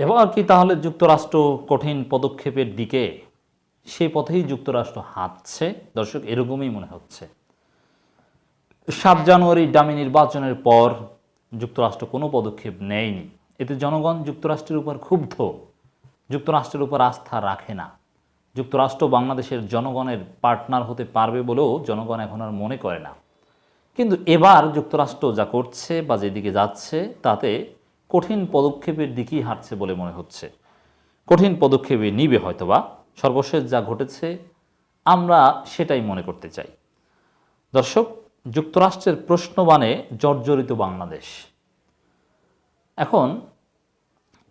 এবার কি তাহলে যুক্তরাষ্ট্র কঠিন পদক্ষেপের দিকে সেই পথেই যুক্তরাষ্ট্র হাঁটছে। দর্শক, এরকমই মনে হচ্ছে। সাত জানুয়ারি ডামি নির্বাচনের পর যুক্তরাষ্ট্র কোনো পদক্ষেপ নেয়নি। এতে জনগণ যুক্তরাষ্ট্রের উপর ক্ষুব্ধ। যুক্তরাষ্ট্রের উপর আস্থা রাখে না। যুক্তরাষ্ট্র বাংলাদেশের জনগণের পার্টনার হতে পারবে বলেও জনগণ এখন আর মনে করে না। কিন্তু এবার যুক্তরাষ্ট্র যা করছে বা যেদিকে যাচ্ছে, তাতে কঠিন পদক্ষেপের দিকেই হাঁটছে বলে মনে হচ্ছে। কঠিন পদক্ষেপে নিবে হয়তোবা, সর্বশেষ যা ঘটেছে, আমরা সেটাই মনে করতে চাই। দর্শক, যুক্তরাষ্ট্রের প্রশ্নবাণে জর্জরিত বাংলাদেশ। এখন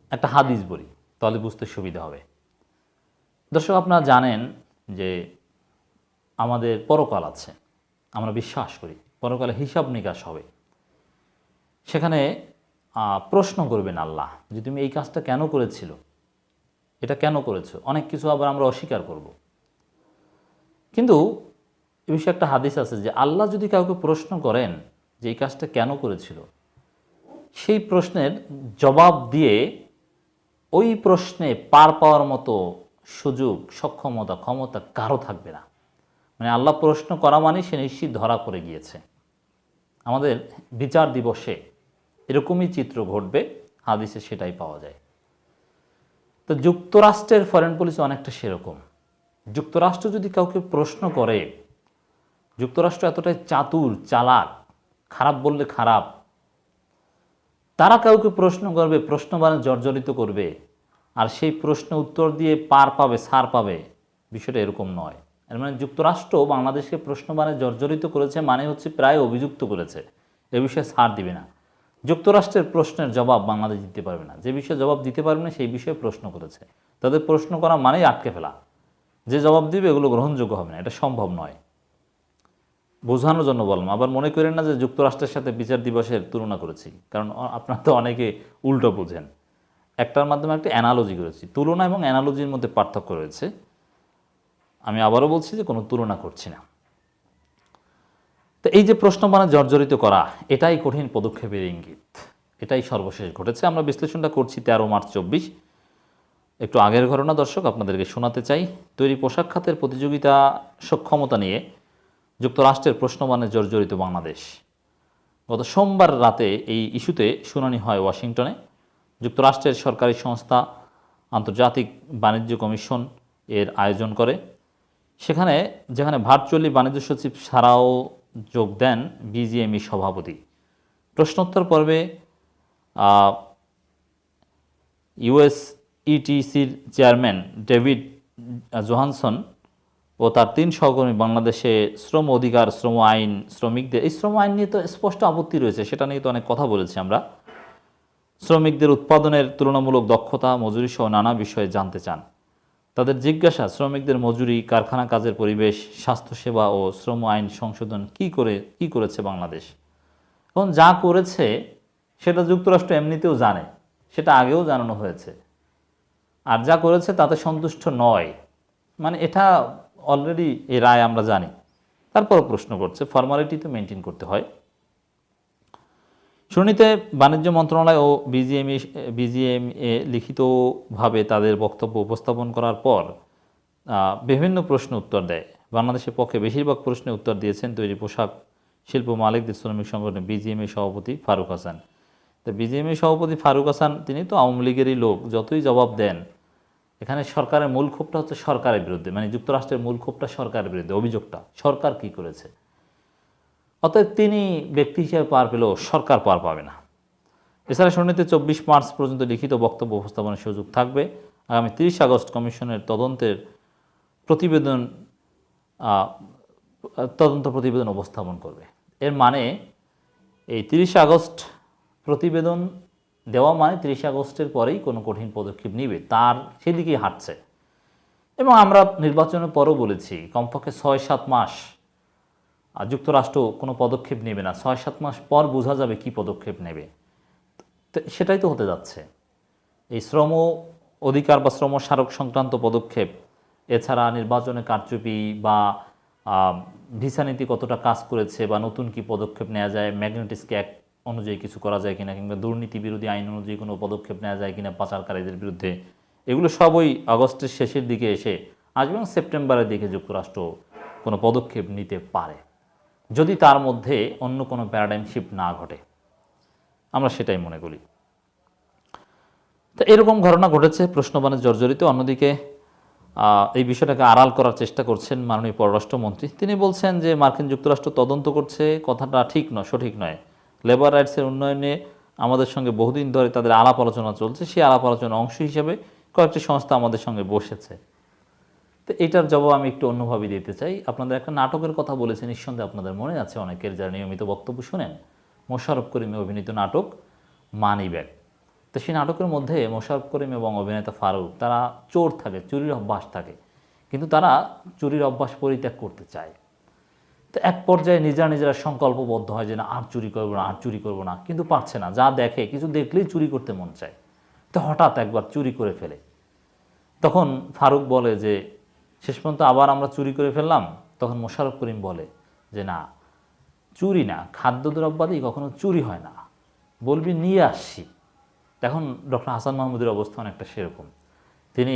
একটা হাদিস বলি, তাহলে বুঝতে সুবিধা হবে। দর্শক, আপনারা জানেন যে আমাদের পরকাল আছে। আমরা বিশ্বাস করি, পরকালে হিসাব নিকাশ হবে। সেখানে প্রশ্ন করবেন আল্লাহ যে তুমি এই কাজটা কেন করেছিল? এটা কেন করেছ? অনেক কিছু আবার আমরা অস্বীকার করব। কিন্তু এ বিষয়ে একটা হাদিস আছে যে আল্লাহ যদি কাউকে প্রশ্ন করেন যে এই কাজটা কেন করেছিল, সেই প্রশ্নের জবাব দিয়ে ওই প্রশ্নে পার পাওয়ার মতো সুযোগ, সক্ষমতা, ক্ষমতা কারও থাকবে না। মানে আল্লাহ প্রশ্ন করা মানে সে নিশ্চিত ধরা পড়ে গিয়েছে। আমাদের বিচার দিবসে এরকমই চিত্র ঘটবে, হাদিসে সেটাই পাওয়া যায়। তো যুক্তরাষ্ট্রের ফরেন পলিসি অনেকটা সেরকম। যুক্তরাষ্ট্র যদি কাউকে প্রশ্ন করে, যুক্তরাষ্ট্র এতটাই চাতুর, চালাক, খারাপ বললে খারাপ, তারা কাউকে প্রশ্ন করবে, প্রশ্নবাণে জর্জরিত করবে, আর সেই প্রশ্ন উত্তর দিয়ে পার পাবে, সার পাবে, বিষয়টা এরকম নয়। এর মানে যুক্তরাষ্ট্র বাংলাদেশকে প্রশ্নবাণে জর্জরিত করেছে মানে হচ্ছে প্রায় অভিযুক্ত করেছে। এ বিষয়ে ছাড় দিবে না। যুক্তরাষ্ট্রের প্রশ্নের জবাব বাংলাদেশ দিতে পারবে না। যে বিষয়ে জবাব দিতে পারবে না, সেই বিষয়ে প্রশ্ন করেছে। তাদের প্রশ্ন করা মানেই আটকে ফেলা। যে জবাব দিবে এগুলো গ্রহণযোগ্য হবে না, এটা সম্ভব নয়। বোঝানোর জন্য বললাম, আবার মনে করেন না যে যুক্তরাষ্ট্রের সাথে বিচার দিবসের তুলনা করেছি, কারণ আপনার তো অনেকে উল্টো বোঝেন। একটার মাধ্যমে একটা অ্যানালজি করেছি। তুলনা এবং অ্যানালজির মধ্যে পার্থক্য রয়েছে। আমি আবারও বলছি যে কোনো তুলনা করছি না। তো এই যে প্রশ্নবাণে জর্জরিত করা, এটাই কঠিন পদক্ষেপের ইঙ্গিত। এটাই সর্বশেষ ঘটেছে। আমরা বিশ্লেষণটা করছি তেরো মার্চ চব্বিশ। একটু আগের ঘটনা দর্শক আপনাদেরকে শোনাতে চাই। তৈরি পোশাক খাতের প্রতিযোগিতা সক্ষমতা নিয়ে যুক্তরাষ্ট্রের প্রশ্নবাণে জর্জরিত বাংলাদেশ। গত সোমবার রাতে এই ইস্যুতে শুনানি হয় ওয়াশিংটনে। যুক্তরাষ্ট্রের সরকারি সংস্থা আন্তর্জাতিক বাণিজ্য কমিশন এর আয়োজন করে। সেখানে, যেখানে ভার্চুয়ালি বাণিজ্য সচিব ছাড়াও যোগ দেন বিজিএমই সভাপতি। প্রশ্নোত্তর পর্বে ইউএস ইটিসির চেয়ারম্যান ডেভিড জোহানসন ও তার তিন সহকর্মী বাংলাদেশে শ্রম অধিকার, শ্রম আইন, শ্রমিকদের, এই শ্রম আইন নিয়ে তো স্পষ্ট আপত্তি রয়েছে, সেটা নিয়ে তো অনেক কথা বলেছি আমরা। শ্রমিকদের উৎপাদনের তুলনামূলক দক্ষতা, মজুরি সহ নানা বিষয়ে জানতে চান। তাদের জিজ্ঞাসা, শ্রমিকদের মজুরি, কারখানা কাজের পরিবেশ, স্বাস্থ্যসেবা ও শ্রম আইন সংশোধন কি করে, কি করেছে বাংলাদেশ? এখন যা করেছে, সেটা যুক্তরাষ্ট্র এমনিতেও জানে, সেটা আগেও জানানো হয়েছে। আর যা করেছে, তাতে সন্তুষ্ট নয়। মানে এটা অলরেডি এই রায় আমরা জানি। তারপরও প্রশ্ন করছে ফর্মালিটি তো মেনটেন করতে হয়। শুনানিতে বাণিজ্য মন্ত্রণালয় ও বিজিএমই বিজিএমএ লিখিতভাবে তাদের বক্তব্য উপস্থাপন করার পর বিভিন্ন প্রশ্ন উত্তর দেয়। বাংলাদেশের পক্ষে বেশিরভাগ প্রশ্নের উত্তর দিয়েছেন তৈরি পোশাক শিল্প মালিকদের শ্রমিক সংগঠনের বিজিএমএ সভাপতি ফারুক হাসান। তো বিজিএমএ সভাপতি ফারুক হাসান, তিনি তো আওয়ামী লীগেরই লোক, যতই জবাব দেন, এখানে সরকারের মূল ক্ষোভটা হচ্ছে সরকারের বিরুদ্ধে মানে যুক্তরাষ্ট্রের মূল ক্ষোভটা সরকারের বিরুদ্ধে, অভিযোগটা, সরকার কি করেছে? অতএব তিনি ব্যক্তি হিসেবে পার পেলেও সরকার পার পাবে না। এছাড়া শুনানিতে চব্বিশ মার্চ পর্যন্ত লিখিত বক্তব্য উপস্থাপনের সুযোগ থাকবে। আগামী তিরিশ আগস্ট কমিশনের তদন্তের প্রতিবেদন তদন্ত প্রতিবেদন উপস্থাপন করবে। এর মানে এই তিরিশে আগস্ট প্রতিবেদন দেওয়া মানে তিরিশে আগস্টের পরেই কোনো কঠিন পদক্ষেপ নিবে, তার সেদিকেই হাঁটছে। এবং আমরা নির্বাচনের পরও বলেছি, কমপক্ষে ছয় সাত মাস যুক্তরাষ্ট্র কোনো পদক্ষেপ নেবে না। ছয়, সাত মাস পর বোঝা যাবে কি পদক্ষেপ নেবে। সেটাই তো হতে যাচ্ছে। এই শ্রম অধিকার বা শ্রম স্মারক সংক্রান্ত পদক্ষেপ, এছাড়া নির্বাচনে কারচুপি বা ভিসা নীতি কতটা কাজ করেছে বা নতুন কি পদক্ষেপ নেওয়া যায় ম্যাগনেটিক্সকে এক অনুযায়ী কিছু করা যায় কিনা, কিংবা দুর্নীতি বিরোধী আইন অনুযায়ী কোনো পদক্ষেপ নেওয়া যায় কিনা পাচারকারীদের বিরুদ্ধে, এগুলো সবই আগস্টের শেষের দিকে এসে আসবে এবং সেপ্টেম্বরের দিকে যুক্তরাষ্ট্র কোনো পদক্ষেপ নিতে পারে। যদি তার মধ্যে অন্য কোনো প্যারাডাইম শিফট না ঘটে, আমরা সেটাই মনে করি। তো এরকম ঘটনা ঘটেছে প্রশ্নবাণে জর্জরিত। অন্যদিকে এই বিষয়টাকে আড়াল করার চেষ্টা করছেন মাননীয় পররাষ্ট্রমন্ত্রী। তিনি বলছেন যে, মার্কিন যুক্তরাষ্ট্র তদন্ত করছে, কথাটা ঠিক নয়, সঠিক নয়। লেবার রাইটসের উন্নয়নে আমাদের সঙ্গে বহুদিন ধরে তাদের আলাপ আলোচনা চলছে। সেই আলাপ আলোচনার অংশ হিসেবে কয়েকটি সংস্থা আমাদের সঙ্গে বসেছে। তো এটার জবাব আমি একটু অন্যভাবে দিতে চাই। আপনাদের একটা নাটকের কথা বলেছে, নিঃসন্দেহে আপনাদের মনে আছে অনেকের যারা নিয়মিত বক্তব্য শোনেন। মোশারফ করিমে অভিনীত নাটক মানি ব্যাগ। তো সেই নাটকের মধ্যে মোশারফ করিম এবং অভিনেতা ফারুক, তারা চোর থাকে, চুরির অভ্যাস থাকে। কিন্তু তারা চুরির অভ্যাস পরিত্যাগ করতে চায়। তো এক পর্যায়ে নিজেরা নিজেরা সংকল্পবদ্ধ হয় যে না, আর চুরি করব না, আর চুরি করব না। কিন্তু পারছে না, যা দেখে কিছু দেখলেই চুরি করতে মন চায়। তো হঠাৎ একবার চুরি করে ফেলে। তখন ফারুক বলে যে শেষ পর্যন্ত আবার আমরা চুরি করে ফেললাম, তখন মোশারফ করিম বলে যে, না, চুরি না, খাদ্যদ্রব্যাদি কখনো চুরি হয় না। বলবি নিয়ে আসছি। এখন ডক্টর হাসান মাহমুদের অবস্থা অনেকটা সেরকম। তিনি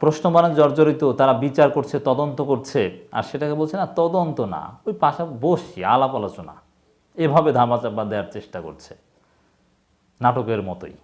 প্রশ্নবাণে জর্জরিত, তারা বিচার করছে, তদন্ত করছে, আর সেটাকে বলছে, না, তদন্ত না, ওই পাশা বসছি, আলাপ আলোচনা। এভাবে ধামাচাপা দেওয়ার চেষ্টা করছে, নাটকের মতোই।